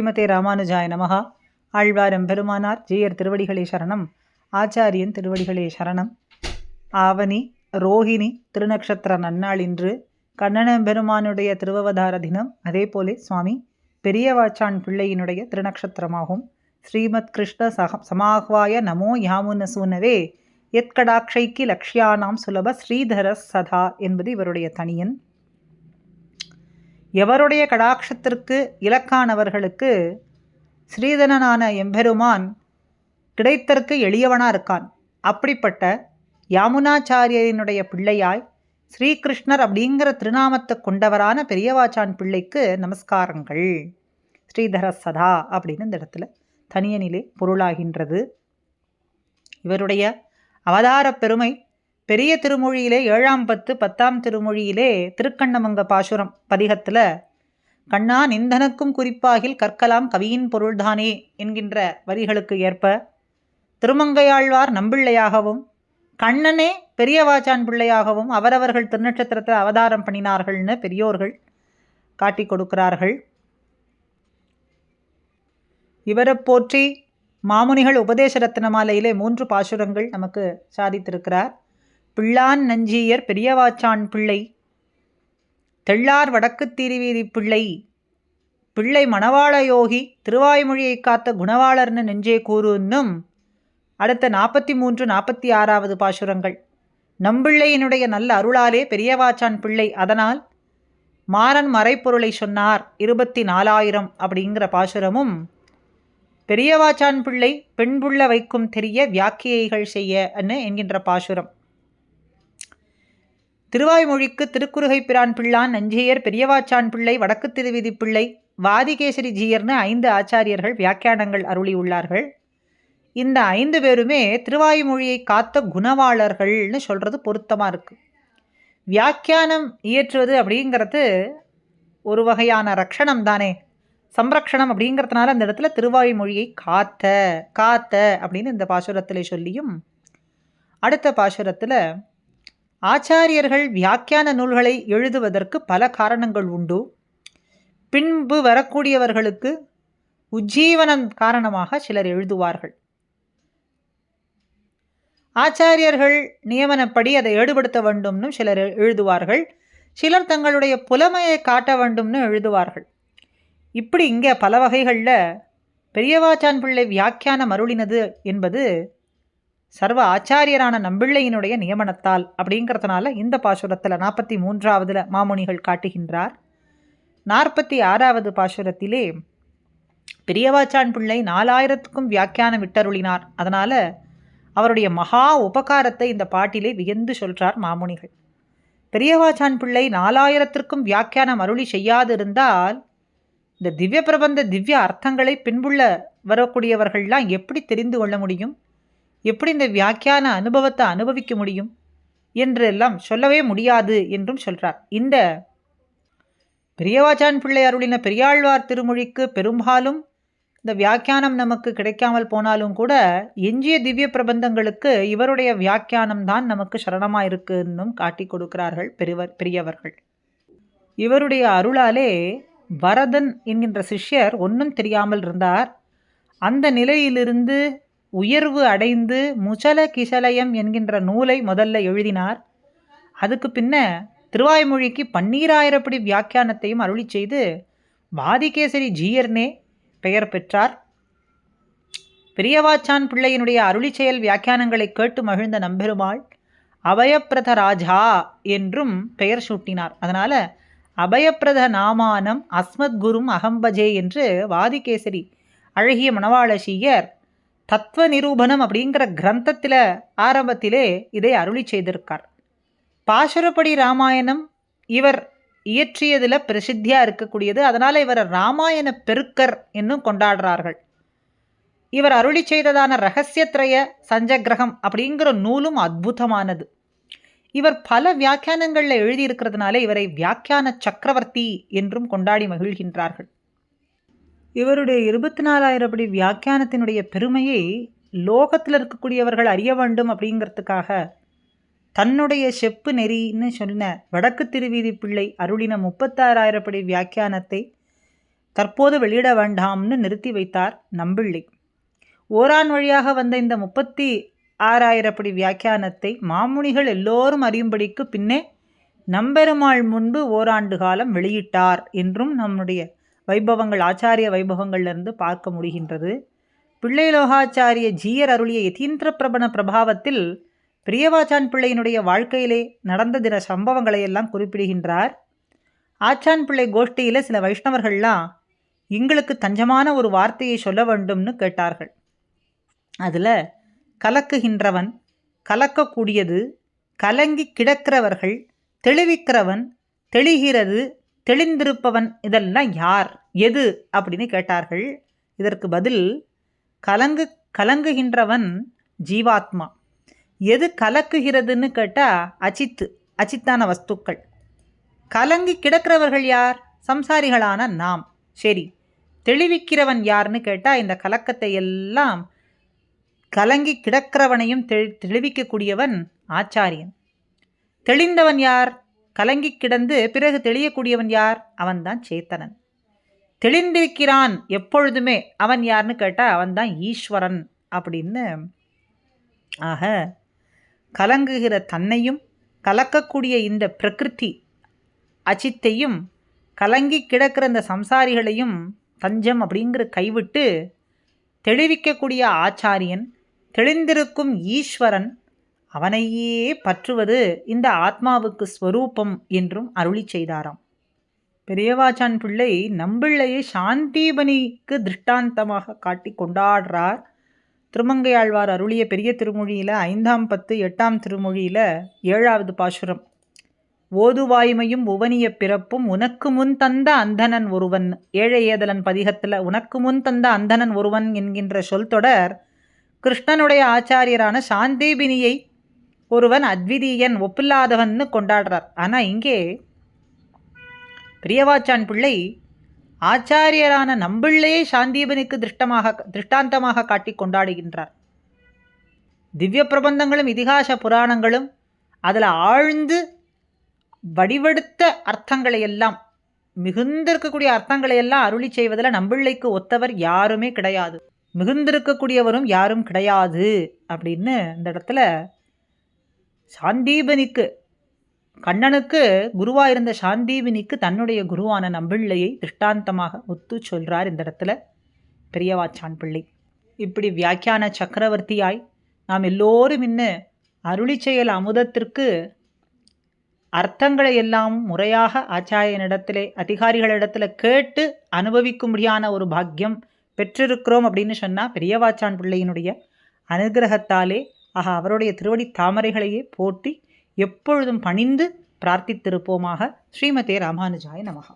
ஸ்ரீமதே ராமானுஜாய நமகா ஆழ்வாரம் பெருமானார் ஜீயர் திருவடிகளே சரணம். ஆச்சாரியன் திருவடிகளே சரணம். ஆவணி ரோஹிணி திருநக்ஷத்திர நன்னாள் இன்று கண்ணன பெருமானுடைய திருவவதார தினம். அதே போலே சுவாமி பெரியவாச்சான் பிள்ளையினுடைய திருநக்ஷத்திரமாகும். ஸ்ரீமத் கிருஷ்ண சக சமாஹ்வாய நமோ யாமுன சூனவே எத்கடாட்சைக்கு லக்ஷ்யானாம் சுலப ஸ்ரீதர சதா என்பது இவருடைய தனியன். எவருடைய கடாட்சத்திற்கு இலக்கானவர்களுக்கு ஸ்ரீதனனான எம்பெருமான் கிடைத்தற்கு எளியவனாக இருக்கான்? அப்படிப்பட்ட யாமுனாச்சாரியனுடைய பிள்ளையாய் ஸ்ரீகிருஷ்ணர் அப்படிங்கிற திருநாமத்தை கொண்டவரான பெரியவாச்சான் பிள்ளைக்கு நமஸ்காரங்கள். ஸ்ரீதர சதா அப்படின்னு இந்த இடத்துல தனியனிலே பொருளாகின்றது. இவருடைய அவதார பெருமை பெரிய திருமொழியிலே ஏழாம் பத்து பத்தாம் திருமொழியிலே திருக்கண்ணமங்க பாசுரம் பதிகத்தில் கண்ணா நிந்தனுக்கும் குறிப்பாகில் கற்கலாம் கவியின் பொருள்தானே என்கின்ற வரிகளுக்கு ஏற்ப திருமங்கையாழ்வார் நம்பிள்ளையாகவும் கண்ணனே பெரியவாச்சான் பிள்ளையாகவும் அவரவர்கள் திருநட்சத்திரத்தை அவதாரம் பண்ணினார்கள்னு பெரியோர்கள் காட்டி கொடுக்கிறார்கள். இவரை போற்றி மாமுனிகள் உபதேச ரத்ன மாலையிலே மூன்று பாசுரங்கள் நமக்கு சாதித்திருக்கிறார். பிள்ளான் நஞ்சியர் பெரியவாச்சான் பிள்ளை. தெள்ளார் வடக்கு திருவீதி பிள்ளை. பிள்ளை மணவாள யோகி திருவாய்மொழியை காத்த குணவாளர்னு நெஞ்சே கூறுன்னும் அடுத்த நாற்பத்தி மூன்று நாற்பத்தி ஆறாவது பாசுரங்கள். நம்பிள்ளையினுடைய நல்ல அருளாலே பெரியவாச்சான் பிள்ளை. அதனால் மாறன் மறைப்பொருளை சொன்னார் இருபத்தி நாலாயிரம் அப்படிங்கிற பாசுரமும். பெரியவாச்சான் பிள்ளை பெண்புள்ள வைக்கும் தெரிய வியாக்கியைகள் செய்ய என்கின்ற பாசுரம். திருவாய்மொழிக்கு திருக்குறுகை பிரான் பிள்ளான் நஞ்சையர் பெரியவாச்சான் பிள்ளை வடக்கு திருவிதி பிள்ளை வாதிகேசரி ஜீயர்னு ஐந்து ஆச்சாரியர்கள் வியாக்கியானங்கள் அருளியுள்ளார்கள். இந்த ஐந்து பேருமே திருவாய்மொழியை காத்த குணவாளர்கள்னு சொல்கிறது பொருத்தமாக இருக்குது வியாக்கியானம் இயற்றுவது அப்படிங்கிறது ஒரு வகையான ரக்ஷணம் தானே. சம்ரக்ஷணம் அப்படிங்கிறதுனால அந்த இடத்துல திருவாய்மொழியை காத்த காத்த அப்படின்னு இந்த பாசுரத்தில் சொல்லியும் அடுத்த பாசுரத்தில் ஆச்சாரியர்கள் வியாக்கியான நூல்களை எழுதுவதற்கு பல காரணங்கள் உண்டு. பின்பு வரக்கூடியவர்களுக்கு உஜ்ஜீவனம் காரணமாக சிலர் எழுதுவார்கள். ஆச்சாரியர்கள் நியமனப்படி அதை ஈடுபடுத்த வேண்டும்னு சிலர் எழுதுவார்கள். சிலர் தங்களுடைய புலமையை காட்ட வேண்டும்னு எழுதுவார்கள். இப்படி இங்கே பல வகைகளில் பெரியவாச்சான் பிள்ளை வியாக்கியானம் அருளினது என்பது சர்வ ஆச்சாரியரான நம்பிள்ளையினுடைய நியமனத்தால் அப்படிங்கிறதுனால இந்த பாசுரத்தில் நாற்பத்தி மூன்றாவதில் மாமுனிகள் காட்டுகின்றார். நாற்பத்தி ஆறாவது பாசுரத்திலே பெரியவாச்சான் பிள்ளை நாலாயிரத்துக்கும் வியாக்கியானம் விட்டருளினார். அதனால் அவருடைய மகா உபகாரத்தை இந்த பாட்டிலே வியந்து சொல்கிறார் மாமுனிகள். பெரியவாச்சான் பிள்ளை நாலாயிரத்திற்கும் வியாக்கியானம் அருளி செய்யாதிருந்தால் இந்த திவ்ய பிரபந்த திவ்ய அர்த்தங்களை பின்புள்ள வரக்கூடியவர்கள்லாம் எப்படி தெரிந்து கொள்ள முடியும்? எப்படி இந்த வியாக்கியான அனுபவத்தை அனுபவிக்க முடியும்? என்றெல்லாம் சொல்லவே முடியாது என்றும் சொல்கிறார் இந்த பெரியவாச்சான் பிள்ளை அருளின பெரியாழ்வார் திருமொழிக்கு பெரும்பாலும் இந்த வியாக்கியானம் நமக்கு கிடைக்காமல் போனாலும் கூட எஞ்சிய திவ்ய பிரபந்தங்களுக்கு இவருடைய வியாக்கியானம் தான் நமக்கு சரணமாக இருக்குன்னும் காட்டி கொடுக்கிறார்கள் பெரியவர் பெரியவர்கள். இவருடைய அருளாலே வரதன் என்கின்ற சிஷ்யர் ஒன்றும் தெரியாமல் இருந்தார். அந்த நிலையிலிருந்து உயர்வு அடைந்து முச்சல கிசலயம் என்கின்ற நூலை முதல்ல எழுதினார். அதுக்கு பின்ன திருவாய்மொழிக்கு பன்னீராயிரப்படி வியாக்கியானத்தையும் அருளி செய்து வாதிகேசரி ஜீயர்னே பெயர் பெற்றார். பெரியவாச்சான் பிள்ளையினுடைய அருளி செயல் வியாக்கியானங்களை கேட்டு மகிழ்ந்த நம்பெருமாள் அபயப்பிரத ராஜா என்றும் பெயர் சூட்டினார். அதனால் அபயப்பிரத நாமானம் அஸ்மத் குரும் அகம்பஜே என்று வாதிகேசரி அழகிய மணவாளசியர் தத்துவ நிரூபணம் அப்படிங்கிற கிரந்தத்தில் ஆரம்பத்திலே இதை அருளி செய்திருக்கார். பாசுரப்படி ராமாயணம் இவர் இயற்றியதில் பிரசித்தியாக இருக்கக்கூடியது. அதனால் இவர் ராமாயண பெருக்கர் என்னும் கொண்டாடுறார்கள். இவர் அருளி செய்ததான ரகசியத்ரய சஞ்சகிரகம் அப்படிங்கிற நூலும் அற்புதமானது இவர் பல வியாக்கியானங்களில் எழுதியிருக்கிறதுனால இவரை வியாக்கியான சக்கரவர்த்தி என்றும் கொண்டாடி மகிழ்கின்றார்கள். இவருடைய இருபத்தி நாலாயிரப்படி வியாக்கியானத்தினுடைய பெருமையை லோகத்தில் இருக்கக்கூடியவர்கள் அறிய வேண்டும் அப்படிங்கிறதுக்காக தன்னுடைய செப்பு நெறின்னு சொன்ன வடக்கு திருவீதி பிள்ளை அருளின முப்பத்தாறாயிரப்படி வியாக்கியானத்தை தற்போது வெளியிட வேண்டாம்னு நிறுத்தி வைத்தார் நம்பிள்ளை. ஓரான் வழியாக வந்த இந்த முப்பத்தி ஆறாயிரப்படி வியாக்கியானத்தை மாமுனிகள் எல்லோரும் அறியும்படிக்கு பின்னே நம்பெருமாள் முன்பு ஓராண்டு காலம் வெளியிட்டார் என்றும் நம்முடைய வைபவங்கள் ஆச்சாரிய வைபவங்கள்லேருந்து பார்க்க முடிகின்றது. பிள்ளைலோகாச்சாரிய ஜீயர் அருளிய யதீந்திர பிரபண பிரபாவத்தில் பிரியவாச்சான் பிள்ளையினுடைய வாழ்க்கையிலே நடந்த தின சம்பவங்களை எல்லாம் குறிப்பிடுகின்றார். ஆச்சான் பிள்ளை கோஷ்டியில் சில வைஷ்ணவர்கள்லாம் எங்களுக்கு தஞ்சமான ஒரு வார்த்தையை சொல்ல வேண்டும்னு கேட்டார்கள். அதில் கலக்குகின்றவன் கலக்கக்கூடியது கலங்கி கிடக்கிறவர்கள் தெளிவிக்கிறவன் தெளிகிறது தெளிந்திருப்பவன் இதெல்லாம் யார்? எது? அப்படின்னு கேட்டார்கள். இதற்கு பதில் கலங்கு கலங்குகின்றவன் ஜீவாத்மா. எது கலக்குகிறதுன்னு கேட்டால் அச்சித்து அச்சித்தான வஸ்துக்கள். கலங்கி கிடக்கிறவர்கள் யார்? சம்சாரிகளான நாம். சரி தெளிவிக்கிறவன் யார்னு கேட்டால் இந்த கலக்கத்தை எல்லாம் கலங்கி கிடக்கிறவனையும் தெளி தெளிவிக்கக்கூடியவன் ஆச்சாரியன். தெளிந்தவன் யார்? கலங்கி கிடந்து பிறகு தெளியக்கூடியவன் யார்? அவன்தான் சேத்தனன். தெளிந்திருக்கிறான் எப்பொழுதுமே அவன் யார்னு கேட்டால் அவன்தான் ஈஸ்வரன் அப்படின்னு. ஆக கலங்குகிற தன்னையும் கலக்கக்கூடிய இந்த பிரகிருதி அச்சித்தையும் கலங்கி கிடக்கிற இந்த சம்சாரிகளையும் தஞ்சம் அப்படிங்கிற கைவிட்டு தெளிவிக்கக்கூடிய ஆச்சாரியன் தெளிந்திருக்கும் ஈஸ்வரன் அவனையே பற்றுவது இந்த ஆத்மாவுக்கு ஸ்வரூபம் என்றும் அருளி செய்தாராம். பெரியவாச்சான் பிள்ளை நம்பிள்ளையை சாந்தீபனிக்கு திருஷ்டாந்தமாக காட்டி கொண்டாடுறார். திருமங்கையாழ்வார் அருளிய பெரிய திருமொழியில் ஐந்தாம் பத்து எட்டாம் திருமொழியில் ஏழாவது பாசுரம். ஓதுவாய்மையும் உவனிய பிறப்பும் உனக்கு முன் தந்த அந்தணன் ஒருவன் ஏழை ஏதலன் பதிகத்தில் உனக்கு முன் தந்த அந்தணன் ஒருவன் என்கின்ற சொல் தொடர் கிருஷ்ணனுடைய ஆச்சாரியரான சாந்தேபினியை ஒருவன் அத்விதீயன் ஒப்பில்லாதவன்னு கொண்டாடுறார். ஆனால் இங்கே பிரியவாச்சான் பிள்ளை ஆச்சாரியரான நம்பிள்ளையே சாந்தீபனுக்கு திருஷ்டமாக திருஷ்டாந்தமாக காட்டி கொண்டாடுகின்றார். திவ்ய பிரபந்தங்களும் இதிகாச புராணங்களும் அதில் ஆழ்ந்து வடிவெடுத்த அர்த்தங்களை எல்லாம் மிகுந்திருக்கக்கூடிய அர்த்தங்களை எல்லாம் அருளி செய்வதில் நம்பிள்ளைக்கு ஒத்தவர் யாருமே கிடையாது. மிகுந்திருக்கக்கூடியவரும் யாரும் கிடையாது அப்படின்னு இந்த இடத்துல சாந்தீபனிக்கு கண்ணனுக்கு குருவாக இருந்த சாந்தீபினிக்கு தன்னுடைய குருவான நம்பிள்ளையை திருஷ்டாந்தமாக ஒத்து சொல்கிறார் இந்த இடத்துல பெரியவாச்சான் பிள்ளை. இப்படி வியாக்கியான சக்கரவர்த்தியாய் நாம் எல்லோரும் இன்னும் அருளி செயல் அமுதத்திற்கு அர்த்தங்களை எல்லாம் முறையாக ஆச்சாரியனிடத்திலே அதிகாரிகளிடத்தில் கேட்டு அனுபவிக்கும்படியான ஒரு பாக்கியம் பெற்றிருக்கிறோம் அப்படின்னு சொன்னால் பெரியவாச்சான் பிள்ளையினுடைய அனுகிரகத்தாலே ஆக அவருடைய திருவடி தாமரைகளையே போட்டி எப்பொழுதும் பணிந்து பிரார்த்தித்திருப்போமாக ஸ்ரீமதே ராமானுஜாய நமகா